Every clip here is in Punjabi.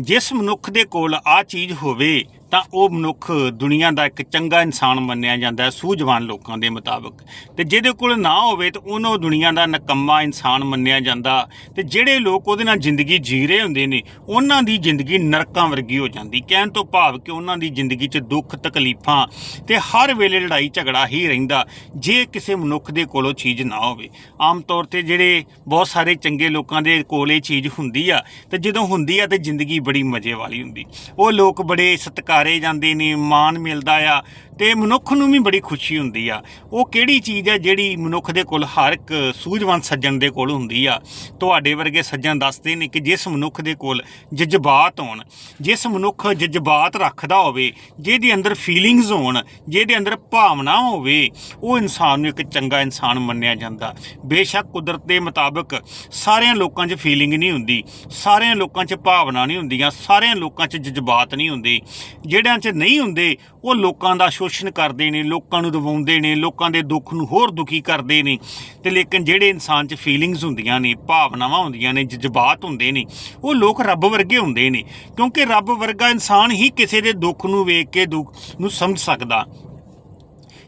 ਜਿਸ ਮਨੁੱਖ ਦੇ ਕੋਲ ਆ ਚੀਜ਼ ਹੋਵੇ ਤਾਂ ਉਹ ਮਨੁੱਖ ਦੁਨੀਆ ਦਾ ਇੱਕ ਚੰਗਾ ਇਨਸਾਨ ਮੰਨਿਆ ਜਾਂਦਾ ਹੈ, ਸੂਝਵਾਨ ਲੋਕਾਂ ਦੇ ਮੁਤਾਬਕ। ਤੇ ਜਿਹਦੇ ਕੋਲ ਨਾ ਹੋਵੇ ਤਾਂ ਉਹਨੂੰ ਦੁਨੀਆ ਦਾ ਨਕੰਮਾ ਇਨਸਾਨ ਮੰਨਿਆ ਜਾਂਦਾ। ਤੇ ਜਿਹੜੇ ਲੋਕ ਉਹਦੇ ਨਾਲ ਜ਼ਿੰਦਗੀ ਜੀ ਰਹੇ ਹੁੰਦੇ ਨੇ, ਉਹਨਾਂ ਦੀ ਜ਼ਿੰਦਗੀ ਨਰਕਾਂ ਵਰਗੀ ਹੋ ਜਾਂਦੀ। ਕਹਿਣ ਤੋਂ ਭਾਵ ਕਿ ਉਹਨਾਂ ਦੀ ਜ਼ਿੰਦਗੀ 'ਚ ਦੁੱਖ, ਤਕਲੀਫਾਂ ਤੇ ਹਰ ਵੇਲੇ ਲੜਾਈ ਝਗੜਾ ਹੀ ਰਹਿੰਦਾ, ਜੇ ਕਿਸੇ ਮਨੁੱਖ ਦੇ ਕੋਲੋਂ ਚੀਜ਼ ਨਾ ਹੋਵੇ। ਆਮ ਤੌਰ ਤੇ ਜਿਹੜੇ ਬਹੁਤ ਸਾਰੇ ਚੰਗੇ ਲੋਕਾਂ ਦੇ ਕੋਲ ਇਹ ਚੀਜ਼ ਹੁੰਦੀ ਆ, ਤੇ ਜਦੋਂ ਹੁੰਦੀ ਆ ਤੇ ਜ਼ਿੰਦਗੀ ਬੜੀ ਮਜ਼ੇ ਵਾਲੀ ਹੁੰਦੀ। ਉਹ ਲੋਕ ਬੜੇ ਸਤਿਕਾਰ ਜਾਂਦੇ ਨੇ ਮਾਣ ਮਿਲਦਾ ਆ ਤੇ ਮਨੁੱਖ ਨੂੰ ਵੀ ਬੜੀ ਖੁਸ਼ੀ ਹੁੰਦੀ ਆ। ਉਹ ਕਿਹੜੀ ਚੀਜ਼ ਹੈ ਜਿਹੜੀ ਮਨੁੱਖ ਦੇ ਕੋਲ ਹਰ ਇੱਕ ਸੂਝਵਾਨ ਸੱਜਣ ਦੇ ਕੋਲ ਹੁੰਦੀ ਆ? ਤੁਹਾਡੇ ਵਰਗੇ ਸੱਜਣ ਦੱਸਦੇ ਨੇ ਕਿ ਜਿਸ ਮਨੁੱਖ ਦੇ ਕੋਲ ਜਜ਼ਬਾਤ ਹੋਣ, ਜਿਸ ਮਨੁੱਖ ਜਜ਼ਬਾਤ ਰੱਖਦਾ ਹੋਵੇ, ਜਿਹਦੇ ਅੰਦਰ ਫੀਲਿੰਗਸ ਹੋਣ, ਜਿਹਦੇ ਅੰਦਰ ਭਾਵਨਾ ਹੋਵੇ, ਉਹ ਇਨਸਾਨ ਨੂੰ ਇੱਕ ਚੰਗਾ ਇਨਸਾਨ ਮੰਨਿਆ ਜਾਂਦਾ। ਬੇਸ਼ੱਕ ਕੁਦਰਤ ਦੇ ਮੁਤਾਬਕ ਸਾਰਿਆਂ ਲੋਕਾਂ 'ਚ ਫੀਲਿੰਗ ਨਹੀਂ ਹੁੰਦੀ, ਸਾਰਿਆਂ ਲੋਕਾਂ 'ਚ ਭਾਵਨਾ ਨਹੀਂ ਹੁੰਦੀਆਂ, ਸਾਰਿਆਂ ਲੋਕਾਂ 'ਚ ਜਜ਼ਬਾਤ ਨਹੀਂ ਹੁੰਦੇ। ਜਿਹੜਿਆਂ 'ਚ ਨਹੀਂ ਹੁੰਦੇ, ਉਹ ਲੋਕਾਂ ਦਾ ਸ਼ੋਸ਼ਣ ਕਰਦੇ ਨੇ, ਲੋਕਾਂ ਨੂੰ ਦਬਾਉਂਦੇ ਨੇ, ਲੋਕਾਂ ਦੇ ਦੁੱਖ ਨੂੰ ਹੋਰ ਦੁਖੀ ਕਰਦੇ ਨੇ। ਤੇ ਲੇਕਿਨ ਜਿਹੜੇ ਇਨਸਾਨ 'ਚ ਫੀਲਿੰਗਸ ਹੁੰਦੀਆਂ ਨੇ, ਭਾਵਨਾਵਾਂ ਹੁੰਦੀਆਂ ਨੇ, ਜਜ਼ਬਾਤ ਹੁੰਦੇ ਨੇ, ਉਹ ਲੋਕ ਰੱਬ ਵਰਗੇ ਹੁੰਦੇ ਨੇ। ਕਿਉਂਕਿ ਰੱਬ ਵਰਗਾ ਇਨਸਾਨ ਹੀ ਕਿਸੇ ਦੇ ਦੁੱਖ ਨੂੰ ਵੇਖ ਕੇ ਦੁੱਖ ਨੂੰ ਸਮਝ ਸਕਦਾ।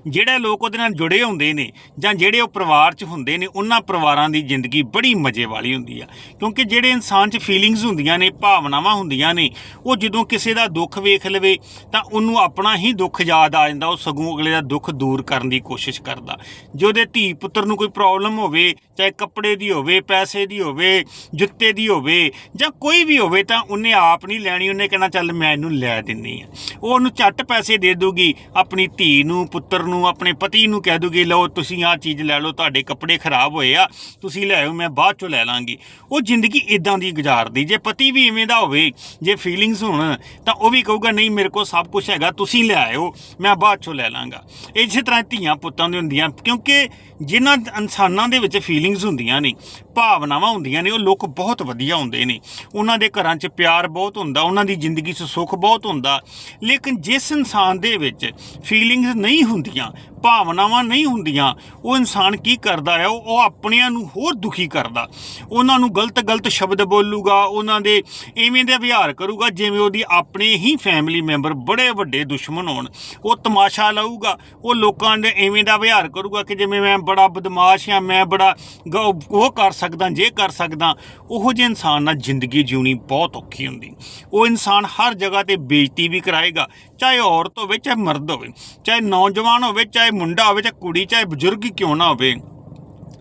ਜਿਹੜੇ ਲੋਕ ਉਹਦੇ ਨਾਲ ਜੁੜੇ ਹੁੰਦੇ ਨੇ ਜਾਂ ਜਿਹੜੇ ਉਹ ਪਰਿਵਾਰ 'ਚ ਹੁੰਦੇ ਨੇ, ਉਹਨਾਂ ਪਰਿਵਾਰਾਂ ਦੀ ਜ਼ਿੰਦਗੀ ਬੜੀ ਮਜ਼ੇ ਵਾਲੀ ਹੁੰਦੀ ਆ। ਕਿਉਂਕਿ ਜਿਹੜੇ ਇਨਸਾਨ 'ਚ ਫੀਲਿੰਗਸ ਹੁੰਦੀਆਂ ਨੇ, ਭਾਵਨਾਵਾਂ ਹੁੰਦੀਆਂ ਨੇ, ਉਹ ਜਦੋਂ ਕਿਸੇ ਦਾ ਦੁੱਖ ਵੇਖ ਲਵੇ, ਤਾਂ ਉਹਨੂੰ ਆਪਣਾ ਹੀ ਦੁੱਖ ਯਾਦ ਆ ਜਾਂਦਾ, ਉਹ ਸਗੋਂ ਅਗਲੇ ਦਾ ਦੁੱਖ ਦੂਰ ਕਰਨ ਦੀ ਕੋਸ਼ਿਸ਼ ਕਰਦਾ। ਜੇ ਉਹਦੇ ਧੀ ਪੁੱਤਰ ਨੂੰ ਕੋਈ ਪ੍ਰੋਬਲਮ ਹੋਵੇ, ਚਾਹੇ ਕੱਪੜੇ ਦੀ ਹੋਵੇ, ਪੈਸੇ ਦੀ ਹੋਵੇ, ਜੁੱਤੇ ਦੀ ਹੋਵੇ, ਜਾਂ ਕੋਈ ਵੀ ਹੋਵੇ, ਤਾਂ ਉਹਨੇ ਆਪ ਨਹੀਂ ਲੈਣੀ, ਉਹਨੇ ਕਹਿਣਾ, ਚੱਲ ਮੈਂ ਇਹਨੂੰ ਲੈ ਦਿੰਨੀ ਆ। ਉਹ ਉਹਨੂੰ ਝੱਟ ਪੈਸੇ ਦੇ ਦੂਗੀ, ਆਪਣੀ ਧੀ ਨੂੰ, ਪੁੱਤਰ ਨੂੰ, ਆਪਣੇ ਪਤੀ ਨੂੰ ਕਹਿ ਦੂਗੀ, ਲਓ, ਤੁਸੀਂ ਆਹ ਚੀਜ਼ ਲੈ ਲਓ, ਤੁਹਾਡੇ ਕੱਪੜੇ ਖਰਾਬ ਹੋਏ ਆ, ਤੁਸੀਂ ਲੈ ਆਓ, ਮੈਂ ਬਾਅਦ ਚੋਂ ਲੈ ਲਾਂਗੀ। ਉਹ ਜ਼ਿੰਦਗੀ ਇਦਾਂ ਦੀ ਗੁਜ਼ਾਰਦੀ, ਜੇ ਪਤੀ ਵੀ ਇਵੇਂ ਦਾ ਹੋਵੇ, ਜੇ ਫੀਲਿੰਗਸ ਹੋਣ, ਤਾਂ ਉਹ ਵੀ ਕਹੂਗਾ, ਨਹੀਂ, ਮੇਰੇ ਕੋਲ ਸਭ ਕੁਝ ਹੈਗਾ, ਤੁਸੀਂ ਲੈ ਆਇਓ, ਮੈਂ ਬਾਅਦ ਚੋਂ ਲੈ ਲਾਂਗਾ। ਇਸੇ ਤਰ੍ਹਾਂ ਧੀਆਂ ਪੁੱਤਾਂ ਦੇ ਹੁੰਦੀਆਂ, ਕਿਉਂਕਿ ਜਿਨ੍ਹਾਂ ਇਨਸਾਨਾਂ ਦੇ ਵਿੱਚ ਫੀਲਿੰਗਸ ਹੁੰਦੀਆਂ ਨੇ, ਭਾਵਨਾਵਾਂ ਹੁੰਦੀਆਂ ਨੇ, ਉਹ ਲੋਕ ਬਹੁਤ ਵਧੀਆ ਹੁੰਦੇ ਨੇ। ਉਹਨਾਂ ਦੇ ਘਰਾਂ 'ਚ ਪਿਆਰ ਬਹੁਤ ਹੁੰਦਾ, ਉਹਨਾਂ ਦੀ ਜ਼ਿੰਦਗੀ 'ਚ ਸੁੱਖ ਬਹੁਤ ਹੁੰਦਾ। ਲੇਕਿਨ ਜਿਸ ਇਨਸਾਨ ਦੇ ਵਿੱਚ ਫੀਲਿੰਗਸ ਨਹੀਂ ਹੁੰਦੀਆਂ 样，ਭਾਵਨਾਵਾਂ ਨਹੀਂ ਹੁੰਦੀਆਂ। ਉਹ ਇਨਸਾਨ ਕੀ ਕਰਦਾ ਹੈ? ਉਹ ਆਪਣਿਆਂ ਨੂੰ ਹੋਰ ਦੁਖੀ ਕਰਦਾ। ਉਹਨਾਂ ਨੂੰ ਗਲਤ ਗਲਤ ਸ਼ਬਦ ਬੋਲੂਗਾ। ਉਹਨਾਂ ਦੇ ਐਵੇਂ ਦੇ ਵਿਹਾਰ ਕਰੂਗਾ, ਜਿਵੇਂ ਉਹਦੀ ਆਪਣੇ ਹੀ ਫੈਮਿਲੀ ਮੈਂਬਰ ਬੜੇ ਵੱਡੇ ਦੁਸ਼ਮਣ ਹੋਣ। ਉਹ ਤਮਾਸ਼ਾ ਲਾਊਗਾ। ਉਹ ਲੋਕਾਂ ਦੇ ਐਵੇਂ ਦਾ ਵਿਹਾਰ ਕਰੂਗਾ ਕਿ ਜਿਵੇਂ ਮੈਂ ਬੜਾ ਬਦਮਾਸ਼ ਹਾਂ, ਮੈਂ ਬੜਾ ਗ- ਉਹ ਕਰ ਸਕਦਾ, ਜੇ ਕਰ ਸਕਦਾ। ਉਹੋ ਜਿਹੇ ਇਨਸਾਨ ਨਾਲ ਜ਼ਿੰਦਗੀ ਜਿਉਣੀ ਬਹੁਤ ਔਖੀ ਹੁੰਦੀ। ਉਹ ਇਨਸਾਨ ਹਰ ਜਗ੍ਹਾ ਤੇ ਬੇਇੱਜ਼ਤੀ ਵੀ ਕਰਾਏਗਾ। ਚਾਹੇ ਔਰਤ ਹੋਵੇ, ਚਾਹੇ ਮਰਦ ਹੋਵੇ, ਚਾਹੇ ਨੌਜਵਾਨ ਹੋਵੇ, ਚਾਹੇ ਮੁੰਡਾ ਹੋਵੇ ਚਾਹੇ ਕੁੜੀ ਚਾਹੇ ਬਜ਼ੁਰਗ ਕਿਉਂ ਨਾ ਹੋਵੇ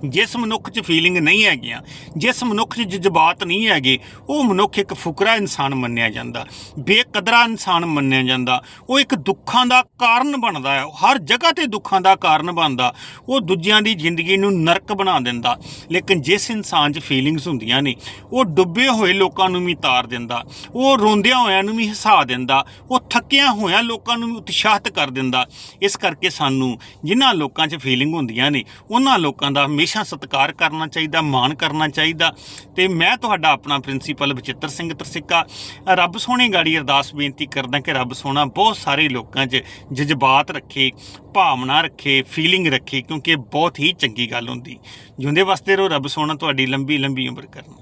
ਜਿਸ ਮਨੁੱਖ 'ਚ ਫੀਲਿੰਗ ਨਹੀਂ ਹੈਗੀਆਂ, ਜਿਸ ਮਨੁੱਖ 'ਚ ਜਜ਼ਬਾਤ ਨਹੀਂ ਹੈਗੇ, ਉਹ ਮਨੁੱਖ ਇੱਕ ਫੁਕਰਾ ਇਨਸਾਨ ਮੰਨਿਆ ਜਾਂਦਾ, ਬੇਕਦਰਾ ਇਨਸਾਨ ਮੰਨਿਆ ਜਾਂਦਾ, ਉਹ ਇੱਕ ਦੁੱਖਾਂ ਦਾ ਕਾਰਨ ਬਣਦਾ ਹੈ ਹਰ ਜਗ੍ਹਾ ਤੇ ਦੁੱਖਾਂ ਦਾ ਕਾਰਨ ਬਣਦਾ, ਉਹ ਦੂਜਿਆਂ ਦੀ ਜ਼ਿੰਦਗੀ ਨੂੰ ਨਰਕ ਬਣਾ ਦਿੰਦਾ, ਲੇਕਿਨ ਜਿਸ ਇਨਸਾਨ 'ਚ ਫੀਲਿੰਗਸ ਹੁੰਦੀਆਂ ਨੇ, ਉਹ ਡੁੱਬੇ ਹੋਏ ਲੋਕਾਂ ਨੂੰ ਵੀ ਤਾਰ ਦਿੰਦਾ, ਉਹ ਰੋਂਦਿਆਂ ਹੋਇਆਂ ਨੂੰ ਵੀ ਹਸਾ ਦਿੰਦਾ, ਉਹ ਥੱਕਿਆਂ ਹੋਇਆਂ ਲੋਕਾਂ ਨੂੰ ਵੀ ਉਤਸ਼ਾਹਿਤ ਕਰ ਦਿੰਦਾ, ਇਸ ਕਰਕੇ ਸਾਨੂੰ ਜਿਨ੍ਹਾਂ ਲੋਕਾਂ 'ਚ ਫੀਲਿੰਗ ਹੁੰਦੀਆਂ ਨੇ, ਉਹਨਾਂ ਲੋਕਾਂ ਦਾ ਹਮੇਸ਼ਾ ਸਤਿਕਾਰ ਕਰਨਾ ਚਾਹੀਦਾ, ਮਾਣ ਕਰਨਾ ਚਾਹੀਦਾ। ਤੇ ਮੈਂ ਤੁਹਾਡਾ ਆਪਣਾ ਪ੍ਰਿੰਸੀਪਲ ਬਚਿੱਤਰ ਸਿੰਘ ਤਰਸਿੱਕਾ। ਰੱਬ ਸੋਹਣੇ ਗਾੜੀ ਅਰਦਾਸ ਬੇਨਤੀ ਕਰਦਾ ਕਿ ਰੱਬ ਸੋਹਣਾ ਬਹੁਤ ਸਾਰੇ ਲੋਕਾਂ 'ਚ ਜਜ਼ਬਾਤ ਰੱਖੇ, ਭਾਵਨਾ ਰੱਖੇ ਫੀਲਿੰਗ ਰੱਖੇ, ਕਿਉਂਕਿ ਬਹੁਤ ਹੀ ਚੰਗੀ ਗੱਲ ਹੁੰਦੀ। ਜਿਉਂਦੇ ਵਾਸਤੇ ਰਹੋ, ਰੱਬ ਸੋਹਣਾ ਤੁਹਾਡੀ ਲੰਬੀ ਲੰਬੀ ਉਮਰ ਕਰਨ।